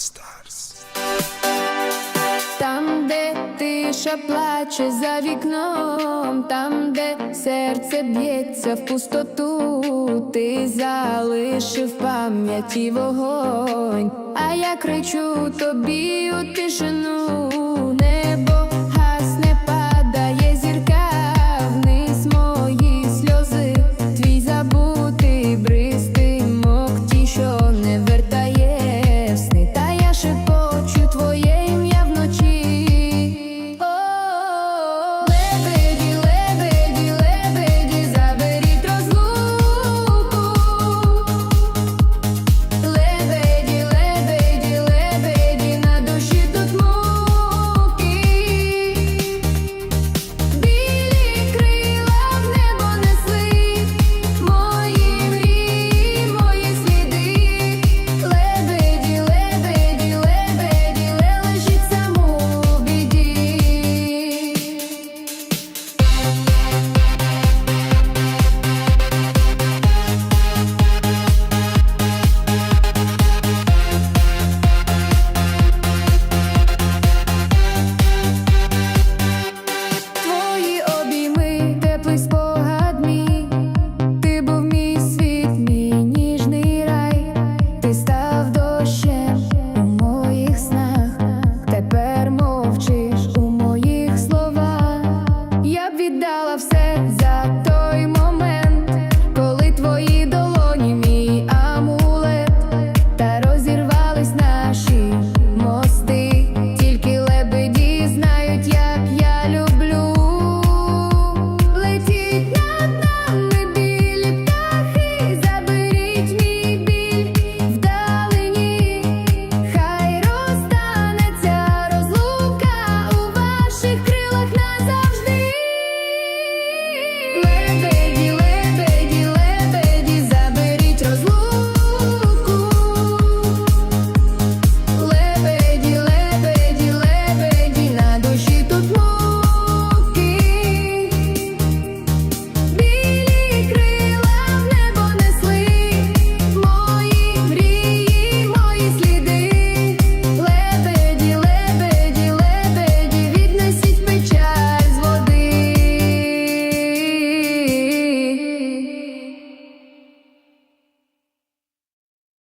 Stars. Там, де тиша плаче за вікном, там, де серце б'ється в пустоту, ти залишив пам'яті вогонь, а я кричу тобі у тишину. взяла все за то.